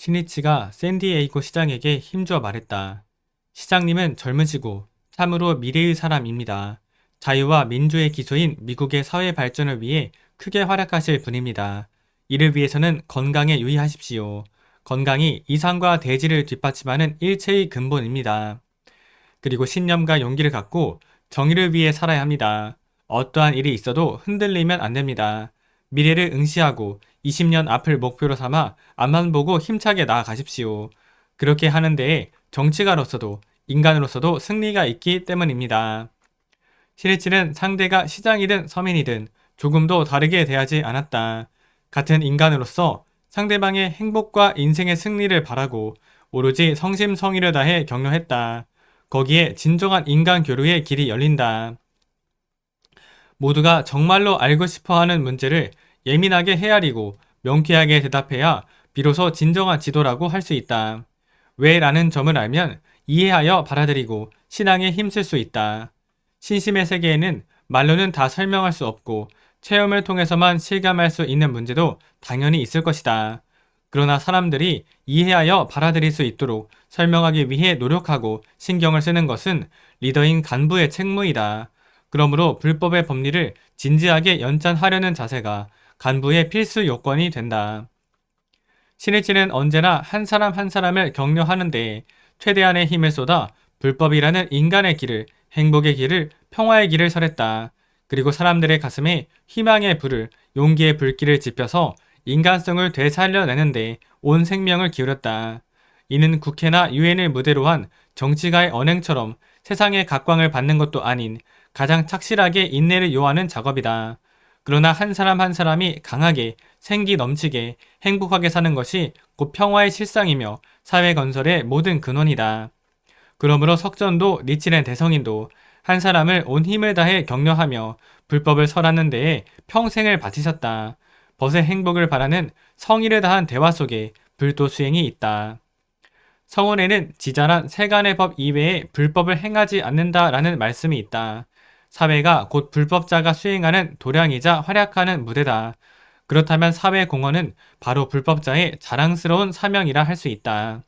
신이치가 샌디에이고 시장에게 힘주어 말했다. 시장님은 젊으시고 참으로 미래의 사람입니다. 자유와 민주의 기초인 미국의 사회 발전을 위해 크게 활약하실 분입니다. 이를 위해서는 건강에 유의하십시오. 건강이 이상과 대지를 뒷받침하는 일체의 근본입니다. 그리고 신념과 용기를 갖고 정의를 위해 살아야 합니다. 어떠한 일이 있어도 흔들리면 안 됩니다. 미래를 응시하고 20년 앞을 목표로 삼아 앞만 보고 힘차게 나아가십시오. 그렇게 하는 데에 정치가로서도 인간으로서도 승리가 있기 때문입니다. 시리치는 상대가 시장이든 서민이든 조금도 다르게 대하지 않았다. 같은 인간으로서 상대방의 행복과 인생의 승리를 바라고 오로지 성심성의를 다해 격려했다. 거기에 진정한 인간 교류의 길이 열린다. 모두가 정말로 알고 싶어 하는 문제를 예민하게 헤아리고 명쾌하게 대답해야 비로소 진정한 지도라고 할 수 있다. 왜 라는 점을 알면 이해하여 받아들이고 신앙에 힘쓸 수 있다. 신심의 세계에는 말로는 다 설명할 수 없고 체험을 통해서만 실감할 수 있는 문제도 당연히 있을 것이다. 그러나 사람들이 이해하여 받아들일 수 있도록 설명하기 위해 노력하고 신경을 쓰는 것은 리더인 간부의 책무이다. 그러므로 불법의 법리를 진지하게 연찬하려는 자세가 간부의 필수 요건이 된다. 신일치는 언제나 한 사람 한 사람을 격려하는데 최대한의 힘을 쏟아 불법이라는 인간의 길을, 행복의 길을, 평화의 길을 설했다. 그리고 사람들의 가슴에 희망의 불을, 용기의 불길을 지펴서 인간성을 되살려내는데 온 생명을 기울였다. 이는 국회나 유엔을 무대로 한 정치가의 언행처럼 세상의 각광을 받는 것도 아닌 가장 착실하게 인내를 요하는 작업이다. 그러나 한 사람 한 사람이 강하게 생기 넘치게 행복하게 사는 것이 곧 평화의 실상이며 사회 건설의 모든 근원이다. 그러므로 석전도 니치렌 대성인도 한 사람을 온 힘을 다해 격려하며 불법을 설하는 데에 평생을 바치셨다. 벗의 행복을 바라는 성의를 다한 대화 속에 불도 수행이 있다. 성원에는 지자란 세간의 법 이외에 불법을 행하지 않는다라는 말씀이 있다. 사회가 곧 불법자가 수행하는 도량이자 활약하는 무대다. 그렇다면 사회 공헌은 바로 불법자의 자랑스러운 사명이라 할 수 있다.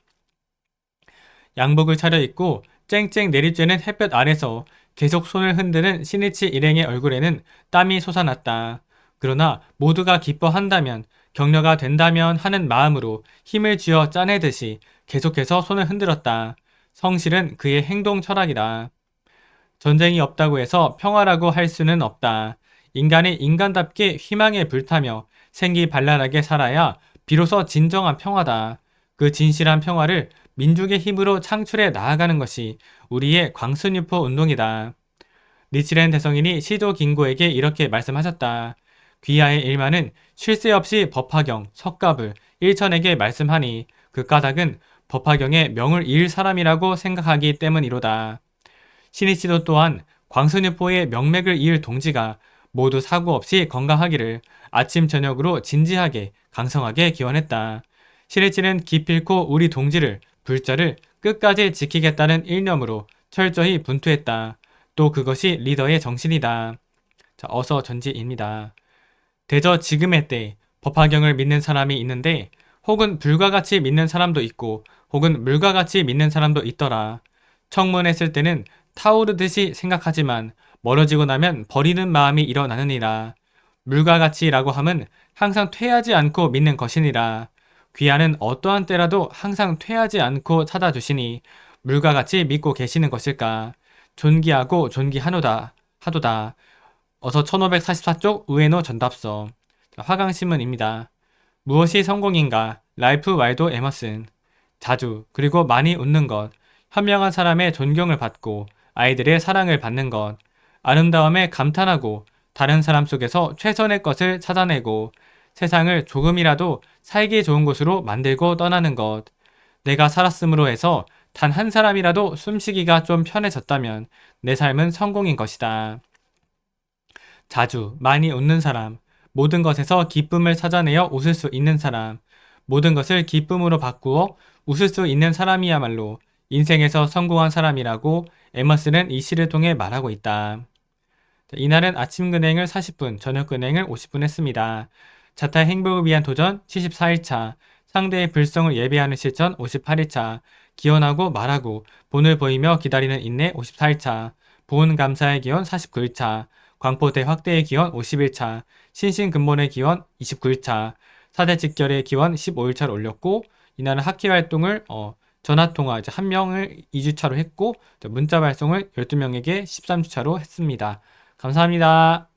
양복을 차려입고 쨍쨍 내리쬐는 햇볕 아래서 계속 손을 흔드는 신이치 일행의 얼굴에는 땀이 솟아났다. 그러나 모두가 기뻐한다면 격려가 된다면 하는 마음으로 힘을 쥐어 짜내듯이 계속해서 손을 흔들었다. 성실은 그의 행동 철학이다. 전쟁이 없다고 해서 평화라고 할 수는 없다. 인간이 인간답게 희망에 불타며 생기 발랄하게 살아야 비로소 진정한 평화다. 그 진실한 평화를 민족의 힘으로 창출해 나아가는 것이 우리의 광순유포 운동이다. 리치렌 대성인이 시도 긴고에게 이렇게 말씀하셨다. 귀하의 일만은 쉴 새 없이 법화경, 석갑을 일천에게 말씀하니 그 까닭은 법화경에 명을 잃을 사람이라고 생각하기 때문이로다. 신이치도 또한 광선유포의 명맥을 이을 동지가 모두 사고 없이 건강하기를 아침 저녁으로 진지하게 강성하게 기원했다. 신이치는 기필코 우리 동지를 불자를 끝까지 지키겠다는 일념으로 철저히 분투했다. 또 그것이 리더의 정신이다. 자, 어서 전지입니다. 대저 지금의 때 법화경을 믿는 사람이 있는데 혹은 불과 같이 믿는 사람도 있고 혹은 물과 같이 믿는 사람도 있더라. 청문했을 때는 타오르듯이 생각하지만 멀어지고 나면 버리는 마음이 일어나느니라. 물과 같이라고 함은 항상 퇴하지 않고 믿는 것이니라. 귀하는 어떠한 때라도 항상 퇴하지 않고 찾아주시니 물과 같이 믿고 계시는 것일까. 존귀하고 존귀하노다. 하도다. 어서 1544쪽 우에노 전답서. 화강신문입니다. 무엇이 성공인가? 라이프 와이도 에머슨. 자주 그리고 많이 웃는 것. 현명한 사람의 존경을 받고 아이들의 사랑을 받는 것, 아름다움에 감탄하고 다른 사람 속에서 최선의 것을 찾아내고 세상을 조금이라도 살기 좋은 곳으로 만들고 떠나는 것, 내가 살았음으로 해서 단 한 사람이라도 숨쉬기가 좀 편해졌다면 내 삶은 성공인 것이다. 자주 많이 웃는 사람, 모든 것에서 기쁨을 찾아내어 웃을 수 있는 사람, 모든 것을 기쁨으로 바꾸어 웃을 수 있는 사람이야말로 인생에서 성공한 사람이라고 에머스는 이 시를 통해 말하고 있다. 이날은 아침 근행을 40분, 저녁 근행을 50분 했습니다. 자타 행복을 위한 도전 74일차, 상대의 불성을 예배하는 실천 58일차, 기원하고 말하고 본을 보이며 기다리는 인내 54일차, 보은 감사의 기원 49일차, 광포대 확대의 기원 51차, 신신근본의 기원 29일차, 사대 직결의 기원 15일차를 올렸고 이날은 학회 활동을 어, 전화통화 이제 한 명을 2주차로 했고 문자 발송을 12명에게 13주차로 했습니다. 감사합니다.